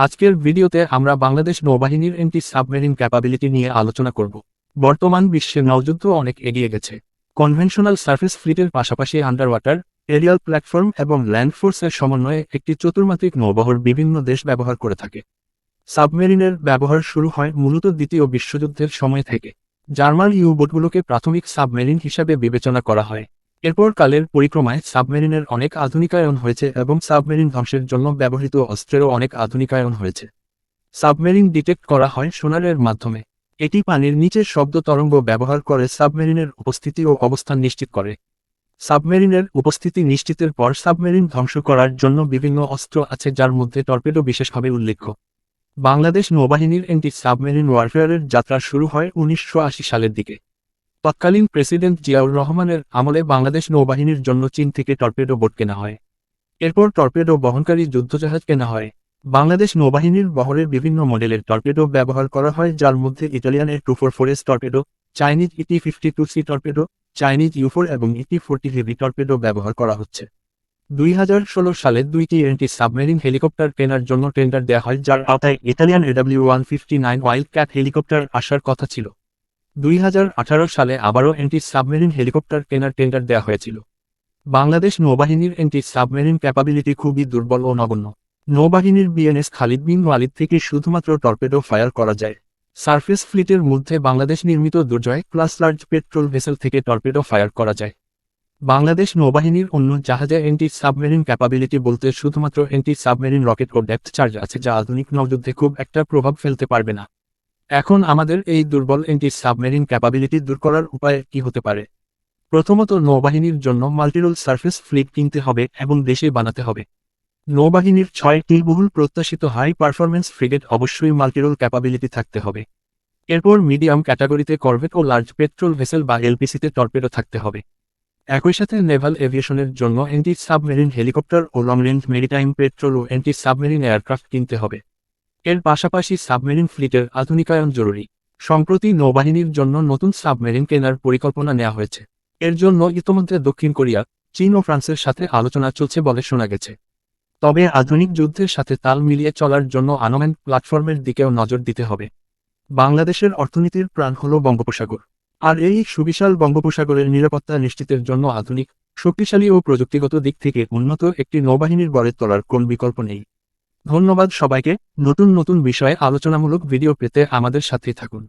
আজকের ভিডিওতে আমরা বাংলাদেশ নৌবাহিনীর এন্টি সাবমেরিন ক্যাপাবিলিটি নিয়ে আলোচনা করব। বর্তমান বিশ্বে নৌযুদ্ধ অনেক এগিয়ে গেছে। কনভেনশনাল সার্ফেস ফ্লিটের পাশাপাশি আন্ডার ওয়াটার এরিয়াল প্ল্যাটফর্ম এবং ল্যান্ড ফোর্সের সমন্বয়ে একটি চতুর্মাত্রিক নৌবহর বিভিন্ন দেশ ব্যবহার করে থাকে। সাবমেরিনের ব্যবহার শুরু হয় মূলত দ্বিতীয় বিশ্বযুদ্ধের সময় থেকে। জার্মান ইউবোটগুলোকে প্রাথমিক সাবমেরিন হিসাবে বিবেচনা করা হয়। এরপর কালের পরিক্রমায় সাবমেরিনের অনেক আধুনিকায়ন হয়েছে এবং সাবমেরিন ধ্বংসের জন্য ব্যবহৃত অস্ত্রেরও অনেক আধুনিকায়ন হয়েছে। সাবমেরিন ডিটেক্ট করা হয় সোনারের মাধ্যমে। এটি পানির নিচের শব্দ তরঙ্গ ব্যবহার করে সাবমেরিনের উপস্থিতি ও অবস্থান নিশ্চিত করে। সাবমেরিনের উপস্থিতি নিশ্চিতের পর সাবমেরিন ধ্বংস করার জন্য বিভিন্ন অস্ত্র আছে যার মধ্যে টর্পেডো বিশেষভাবে উল্লেখ্য। বাংলাদেশ নৌবাহিনীর এন্টি সাবমেরিন ওয়ারফেয়ারের যাত্রা শুরু হয় উনিশশো আশি সালের দিকে। তৎকালীন প্রেসিডেন্ট জিয়াউর রহমানের আমলে বাংলাদেশ নৌবাহিনীর জন্য চীন থেকে টর্পেডো বোট কেনা হয়। এরপর টর্পেডো বহনকারী যুদ্ধজাহাজ কেনা হয়। বাংলাদেশ নৌবাহিনীর বহরের বিভিন্ন মডেলের টর্পেডো ব্যবহার করা হয়, যার মধ্যে Italian A two four four S torpedo, Chinese ET fifty two C torpedo, Chinese Yu four এবং ইটি ফোরটি হেভি টর্পেডো ব্যবহার করা হচ্ছে। দুই হাজার ষোলো সালে দুইটি এন্টি সাবমেরিন হেলিকপ্টার কেনার জন্য টেন্ডার দেওয়া হয়, যার আওতায় Italian AW one fifty nine wildcat helicopter আসার কথা ছিল। দুই হাজার আঠারো সালে আবারও এন্টি সাবমেরিন হেলিকপ্টার কেনার টেন্ডার দেওয়া হয়েছিল। বাংলাদেশ নৌবাহিনীর এন্টি সাবমেরিন ক্যাপাবিলিটি খুবই দুর্বল ও নগণ্য। নৌবাহিনীর বিএনএস খালিদ বিন ওয়ালিদ থেকে শুধুমাত্র টর্পেডো ফায়ার করা যায়। সার্ফেস ফ্লিটের মধ্যে বাংলাদেশ নির্মিত Durjoy plus large patrol vessel থেকে টর্পেডো ফায়ার করা যায়। বাংলাদেশ নৌবাহিনীর অন্য জাহাজে এন্টি সাবমেরিন ক্যাপাবিলিটি বলতে শুধুমাত্র এন্টি সাবমেরিন রকেট ও ডেপথ চার্জ আছে যা আধুনিক নৌযুদ্ধে খুব একটা প্রভাব ফেলতে পারবে না। এখন আমাদের এই দুর্বল এন্টি সাবমেরিন ক্যাপাবিলিটি দূর করার উপায় কি হতে পারে? প্রথমত, নৌবাহিনীর জন্য মাল্টিরোল সার্ফেস ফ্লিট কিনতে হবে এবং দেশে বানাতে হবে। নৌবাহিনীর ছয়টি বহুল প্রত্যাশিত হাই পারফরমেন্স ফ্রিগেট অবশ্যই মাল্টিরোল ক্যাপাবিলিটি থাকতে হবে। এরপর মিডিয়াম ক্যাটাগরিতে করভেট ও লার্জ পেট্রোল ভেসেল বা এলপিসিতে টর্পেডো থাকতে হবে। একই সাথে নেভাল এভিয়েশনের জন্য এন্টি সাবমেরিন হেলিকপ্টার ও লং রেঞ্জ মেরিটাইম পেট্রোল ও এন্টি সাবমেরিন এয়ারক্রাফট কিনতে হবে। এর পাশাপাশি সাবমেরিন ফ্লিটের আধুনিকায়ন জরুরি। সম্প্রতি নৌবাহিনীর জন্য নতুন সাবমেরিন কেনার পরিকল্পনা নেওয়া হয়েছে। এর জন্য ইতোমধ্যে দক্ষিণ কোরিয়া, চীন ও ফ্রান্সের সাথে আলোচনা চলছে বলে শোনা গেছে। তবে আধুনিক যুদ্ধের সাথে তাল মিলিয়ে চলার জন্য আনমেন্ট প্ল্যাটফর্মের দিকেও নজর দিতে হবে। বাংলাদেশের অর্থনীতির প্রাণ হল বঙ্গোপসাগর। আর এই সুবিশাল বঙ্গোপসাগরের নিরাপত্তা নিশ্চিতের জন্য আধুনিক, শক্তিশালী ও প্রযুক্তিগত দিক থেকে উন্নত একটি নৌবাহিনীর গড়ে তোলার কোন বিকল্প নেই। ধন্যবাদ সবাইকে। নতুন নতুন বিষয়ে আলোচনামূলক ভিডিও পেতে আমাদের সাথেই থাকুন।